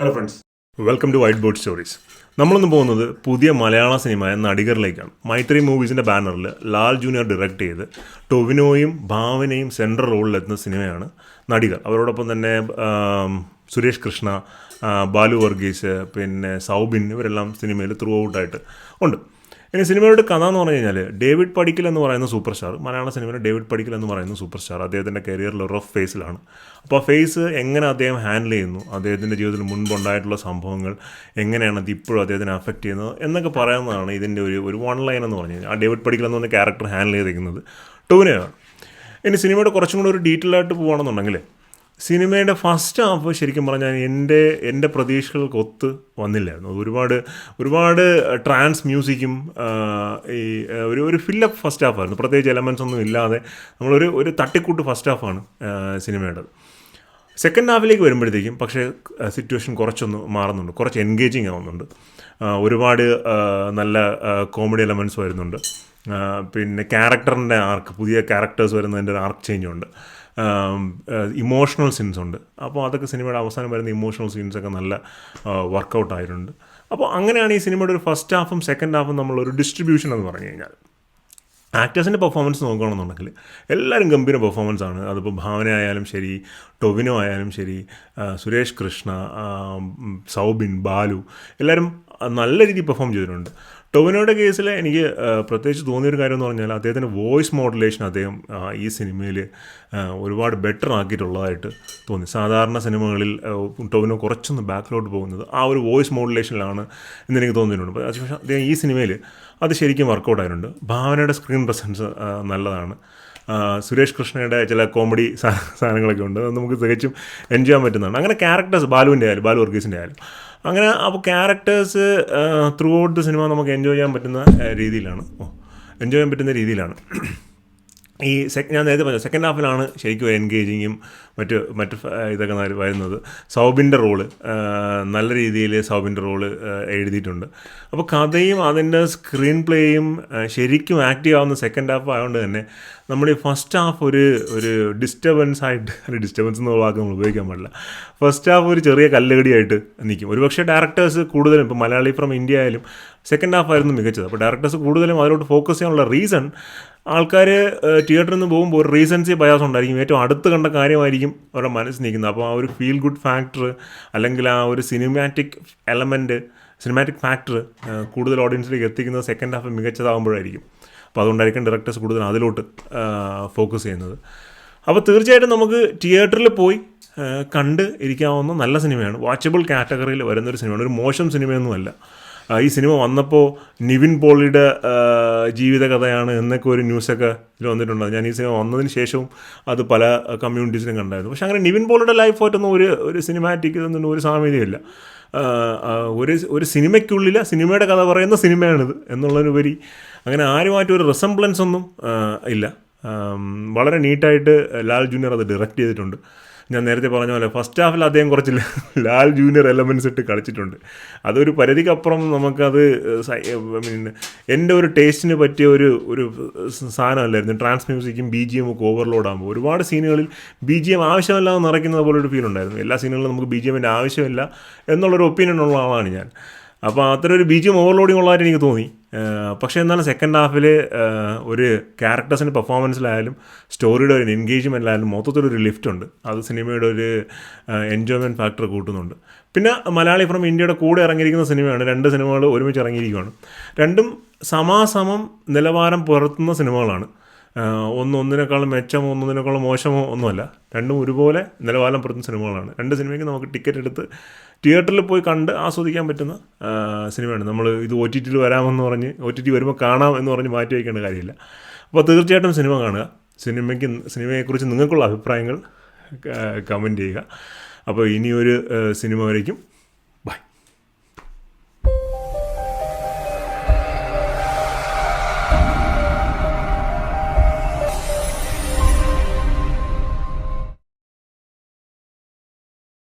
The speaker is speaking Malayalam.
Hello friends welcome to white board stories നമ്മളൊന്ന് പോകുന്നത് പുതിയ മലയാള സിനിമ നടികറിലേക്കാണ്. മൈത്രി മൂവീസിന്റെ ബാനറിൽ ലാൽ ജൂനിയർ ഡയറക്റ്റ് ചെയ്ത് ടൊവിനോയും ഭാവനയും സെൻട്രൽ റോളിലെത്തുന്ന സിനിമയാണ് നടികർ അവരോടൊപ്പം തന്നെ സുരേഷ് കൃഷ്ണ ബാലു വർഗീസ് പിന്നെ സൗബിൻ ഇവരെല്ലാം സിനിമയിൽ ത്രൂ ഔട്ടായിട്ട് ഉണ്ട്. ഇനി സിനിമയുടെ കഥ എന്ന് പറഞ്ഞു കഴിഞ്ഞാൽ ഡേവിഡ് പടിക്കൽ എന്ന് പറയുന്ന സൂപ്പർ സ്റ്റാർ മലയാള സിനിമയിലെ ഡേവിഡ് പടിക്കൽ എന്ന് പറയുന്ന സൂപ്പർ സ്റ്റാർ അദ്ദേഹത്തിന്റെ കരിയറിൽ റഫ് ഫേസിലാണ് അപ്പോൾ ആ ഫേസ് എങ്ങനെ അദ്ദേഹം ഹാൻഡിൽ ചെയ്യുന്നു അദ്ദേഹത്തിന്റെ ജീവിതത്തിൽ മുൻപുണ്ടായിട്ടുള്ള സംഭവങ്ങൾ എങ്ങനെയാണ് അത് ഇപ്പോഴും അദ്ദേഹത്തിനെ അഫക്റ്റ് ചെയ്യുന്നത് എന്നൊക്കെ പറയുന്നതാണ് ഇതിന്റെ ഒരു ഒരു വൺ ലൈൻ എന്ന് പറഞ്ഞു കഴിഞ്ഞാൽ. ആ ഡേവിഡ് പടിക്കൽ എന്ന് പറഞ്ഞ ക്യാരക്ടർ ഹാൻഡിൽ ചെയ്തിരിക്കുന്നത് ടൂനെയാണ് ഇനി സിനിമയുടെ കുറച്ചും കൂടി ഒരു ഡീറ്റെയിൽ ആയിട്ട് പോകുകയാണെന്നുണ്ടെങ്കിൽ സിനിമയുടെ ഫസ്റ്റ് ഹാഫ് ശരിക്കും പറഞ്ഞാൽ എന്റെ എന്റെ പ്രതീക്ഷകൾക്ക് ഒത്ത് വന്നില്ലായിരുന്നു. ഒരുപാട് ഒരുപാട് ട്രാൻസ് മ്യൂസിക്കും ഈ ഒരു ഒരു ഫില്ലപ്പ് ഫസ്റ്റ് ഹാഫായിരുന്നു പ്രത്യേകിച്ച് എലമെൻസ് ഒന്നും ഇല്ലാതെ നമ്മളൊരു ഒരു തട്ടിക്കൂട്ട് ഫസ്റ്റ് ഹാഫാണ് സിനിമയുടേത് സെക്കൻഡ് ഹാഫിലേക്ക് വരുമ്പോഴത്തേക്കും പക്ഷേ സിറ്റുവേഷൻ കുറച്ചൊന്ന് മാറുന്നുണ്ട്. കുറച്ച് എൻഗേജിങ് ആവുന്നുണ്ട്. ഒരുപാട് നല്ല കോമഡി എലമെന്റ്സ് വരുന്നുണ്ട്. പിന്നെ ക്യാരക്ടറിന്റെ ആർക്ക് പുതിയ ക്യാരക്ടേഴ്സ് വരുന്നതിന്റെ ഒരു ആർക്ക് ചേഞ്ച് ഉണ്ട്. ഇമോഷണൽ സീൻസ് ഉണ്ട്. അപ്പോൾ അതൊക്കെ സിനിമയുടെ അവസാനം വരുന്ന ഇമോഷണൽ സീൻസൊക്കെ നല്ല വർക്കൗട്ട് ആയിട്ടുണ്ട്. അപ്പോൾ അങ്ങനെയാണ് ഈ സിനിമയുടെ ഒരു ഫസ്റ്റ് ഹാഫും സെക്കൻഡ് ഹാഫും നമ്മളൊരു ഡിസ്ട്രിബ്യൂഷൻ എന്ന് പറഞ്ഞു കഴിഞ്ഞാൽ. ആക്ടേഴ്സിന്റെ പെർഫോമൻസ് നോക്കുകയാണെന്നുണ്ടെങ്കിൽ എല്ലാവരും ഗംഭീര പെർഫോമൻസ് ആണ്. അതിപ്പോൾ ഭാവന ആയാലും ശരി ടൊവിനോ ആയാലും ശരി സുരേഷ് കൃഷ്ണ സൗബിൻ ബാലു എല്ലാവരും നല്ല രീതിയിൽ പെർഫോം ചെയ്തിട്ടുണ്ട്. ടൊവിനോയുടെ കേസിൽ എനിക്ക് പ്രത്യേകിച്ച് തോന്നിയൊരു കാര്യം എന്ന് പറഞ്ഞാൽ അദ്ദേഹത്തിന്റെ വോയിസ് മോഡുലേഷൻ അദ്ദേഹം ഈ സിനിമയിൽ ഒരുപാട് ബെറ്റർ ആക്കിയിട്ടുള്ളതായിട്ട് തോന്നി. സാധാരണ സിനിമകളിൽ ടൊവിനോ കുറച്ചൊന്ന് ബാക്കിലോട്ട് പോകുന്നത് ആ ഒരു വോയിസ് മോഡുലേഷനിലാണ് എന്ന് എനിക്ക് തോന്നിയിട്ടുണ്ട്. പക്ഷേ അദ്ദേഹം ഈ സിനിമയിൽ അത് ശരിക്കും വർക്കൗട്ട് ആയിട്ടുണ്ട്. ഭാവനയുടെ സ്ക്രീൻ പ്രസൻസ് നല്ലതാണ്. സുരേഷ് കൃഷ്ണയുടെ ചില കോമഡി സാധനങ്ങളൊക്കെ ഉണ്ട്. അത് നമുക്ക് തികച്ചും എൻജോയ് ചെയ്യാൻ പറ്റുന്നതാണ്. അങ്ങനെ ക്യാരക്ടേഴ്സ് ബാലുവിന്റെ ആയാലും ബാലു വർഗീസിന്റെ ആയാലും. അങ്ങനെ അപ്പോൾ characters throughout the cinema നമുക്ക് എൻജോയ് ചെയ്യാൻ പറ്റുന്ന രീതിയിലാണ്. എൻജോയ് ചെയ്യാൻ പറ്റുന്ന രീതിയിലാണ്. ഈ സെക് ഞാൻ നേരത്തെ പറഞ്ഞു സെക്കൻഡ് ഹാഫിലാണ് ശരിക്കും എൻഗേജിങ്ങും മറ്റ് മറ്റ് ഇതൊക്കെ വരുന്നത്. സൗബിന്റെ റോൾ നല്ല രീതിയിൽ സൗബിന്റെ റോൾ എഴുതിയിട്ടുണ്ട്. അപ്പോൾ കഥയും അതിന്റെ സ്ക്രീൻ പ്ലേയും ശരിക്കും ആക്റ്റീവ് ആവുന്ന സെക്കൻഡ് ഹാഫ് ആയതുകൊണ്ട് തന്നെ നമ്മൾ ഈ ഫസ്റ്റ് ഹാഫ് ഒരു ഒരു ഡിസ്റ്റർബൻസ് ആയിട്ട് ഡിസ്റ്റർബൻസ് എന്ന വാക്ക് നമ്മൾ ഉപയോഗിക്കാൻ പാടില്ല. ഫസ്റ്റ് ഹാഫ് ഒരു ചെറിയ കല്ലുകടിയായിട്ട് നിൽക്കും ഒരുപക്ഷെ ഡയറക്ടേഴ്സ് കൂടുതലും ഇപ്പോൾ മലയാളി ഫ്രം ഇന്ത്യ ആയാലും സെക്കൻഡ് ഹാഫ് ആയിരുന്നു മികച്ചത്. അപ്പോൾ ഡയറക്ടേഴ്സ് കൂടുതലും അതിലോട്ട് ഫോക്കസ് ചെയ്യാനുള്ള റീസൺ ആൾക്കാർ തിയേറ്ററിൽ നിന്ന് പോകുമ്പോൾ ഒരു റീസൻസി ബയാസ് ഉണ്ടായിരിക്കും. ഏറ്റവും അടുത്ത് കണ്ട കാര്യമായിരിക്കും അവരുടെ മനസ്സിൽ നിൽക്കുന്നത് അപ്പോൾ ആ ഒരു ഫീൽ ഗുഡ് ഫാക്ടർ അല്ലെങ്കിൽ ആ ഒരു സിനിമാറ്റിക് എലമെന്റ് സിനിമാറ്റിക് ഫാക്ടർ കൂടുതൽ ഓഡിയൻസിലേക്ക് എത്തിക്കുന്നത് സെക്കൻഡ് ഹാഫ് മികച്ചതാകുമ്പോഴായിരിക്കും അപ്പോൾ അതുകൊണ്ടായിരിക്കും ഡയറക്ടേഴ്സ് കൂടുതൽ അതിലോട്ട് ഫോക്കസ് ചെയ്യുന്നത്. അപ്പോൾ തീർച്ചയായിട്ടും നമുക്ക് തിയേറ്ററിൽ പോയി കണ്ട് ഇരിക്കാവുന്ന നല്ല സിനിമയാണ് വാച്ചബിൾ കാറ്റഗറിയിൽ വരുന്നൊരു സിനിമയാണ് ഒരു മോശം സിനിമയൊന്നുമല്ല ഈ സിനിമ വന്നപ്പോൾ നിവിൻ പോളിയുടെ ജീവിതകഥയാണ് എന്നൊക്കെ ഒരു ന്യൂസൊക്കെ ഇതിൽ വന്നിട്ടുണ്ട്. ഞാൻ ഈ സിനിമ വന്നതിന് ശേഷവും അത് പല കമ്മ്യൂണിറ്റീസിലും കണ്ടായിരുന്നു. പക്ഷേ അങ്ങനെ നിവിൻ പോളിയുടെ ലൈഫായിട്ടൊന്നും ഒരു ഒരു സിനിമാറ്റിക് ഇതൊന്നും ഒരു സാമ്യതയില്ല. ഒരു ഒരു സിനിമയ്ക്കുള്ളിൽ സിനിമയുടെ കഥ പറയുന്ന സിനിമയാണിത് എന്നുള്ളതിനുപരി അങ്ങനെ ആരുമായിട്ട് ഒരു റിസംബ്ലൻസ് ഒന്നും ഇല്ല. വളരെ നീറ്റായിട്ട് ലാൽ ജൂനിയർ അത് ഡയറക്റ്റ് ചെയ്തിട്ടുണ്ട്. ഞാൻ നേരത്തെ പറഞ്ഞ പോലെ ഫസ്റ്റ് ഹാഫിൽ അദ്ദേഹം കുറച്ച് ലാൽ ജൂനിയർ എലമെൻസ് ഇട്ട് കളിച്ചിട്ടുണ്ട്. അതൊരു പരിധിക്കപ്പുറം നമുക്കത് മീൻ എന്റെ ഒരു ടേസ്റ്റിന് പറ്റിയ ഒരു ഒരു സാധനമല്ലായിരുന്നു. ട്രാൻസ് മ്യൂസിക്കും ബി ജി എം ഒക്കെ ഓവർലോഡ് ആകുമ്പോൾ ഒരുപാട് സീനുകളിൽ ബി ജി എം ആവശ്യമില്ലാതെ നിറയ്ക്കുന്നത് പോലെ ഒരു ഫീൽ ഉണ്ടായിരുന്നു. എല്ലാ സീനുകളിലും നമുക്ക് ബി ജി എമ്മിന്റെ ആവശ്യമില്ല എന്നുള്ളൊരു ഒപ്പീനിയൻ ഉള്ള ആളാണ് ഞാൻ. അപ്പോൾ അത്ര ഒരു ബി ജി എം ഓവർലോഡിങ് ഉള്ളതായിട്ട് എനിക്ക് തോന്നി. പക്ഷേ എന്നാലും സെക്കൻഡ് ഹാഫിൽ ഒരു ക്യാരക്ടേഴ്സിന്റെ പെർഫോമൻസിലായാലും സ്റ്റോറിയുടെ ഒരു എൻഗേജ്മെന്റിലായാലും മൊത്തത്തിലൊരു ലിഫ്റ്റ് ഉണ്ട്. അത് സിനിമയുടെ ഒരു എൻജോയ്മെന്റ് ഫാക്ടർ കൂട്ടുന്നുണ്ട്. പിന്നെ മലയാളി ഫ്രം ഇന്ത്യയുടെ കൂടെ ഇറങ്ങിയിരിക്കുന്ന സിനിമയാണ് രണ്ട് സിനിമകൾ ഒരുമിച്ച് ഇറങ്ങിയിരിക്കുകയാണ് രണ്ടും സമാസമം നിലവാരം പുലർത്തുന്ന സിനിമകളാണ് ഒന്ന് ഒന്നിനേക്കാളും മെച്ചമോ ഒന്നൊന്നിനേക്കാളും മോശമോ ഒന്നുമല്ല. രണ്ടും ഒരുപോലെ നിലവാരം പുറത്തുന്ന സിനിമകളാണ്. രണ്ട് സിനിമയ്ക്ക് നമുക്ക് ടിക്കറ്റ് എടുത്ത് തിയേറ്ററിൽ പോയി കണ്ട് ആസ്വദിക്കാൻ പറ്റുന്ന സിനിമയാണ്. നമ്മൾ ഇത് ഒ ടി ടിയിൽ വരാമെന്ന് പറഞ്ഞ് ഒ ടി ടി വരുമ്പോൾ കാണാം എന്ന് പറഞ്ഞ് മാറ്റി വയ്ക്കേണ്ട കാര്യമില്ല. അപ്പോൾ തീർച്ചയായിട്ടും സിനിമ കാണുക. സിനിമയ്ക്ക് സിനിമയെക്കുറിച്ച് നിങ്ങൾക്കുള്ള അഭിപ്രായങ്ങൾ കമന്റ് ചെയ്യുക. അപ്പോൾ ഇനിയൊരു സിനിമ വരയ്ക്കും.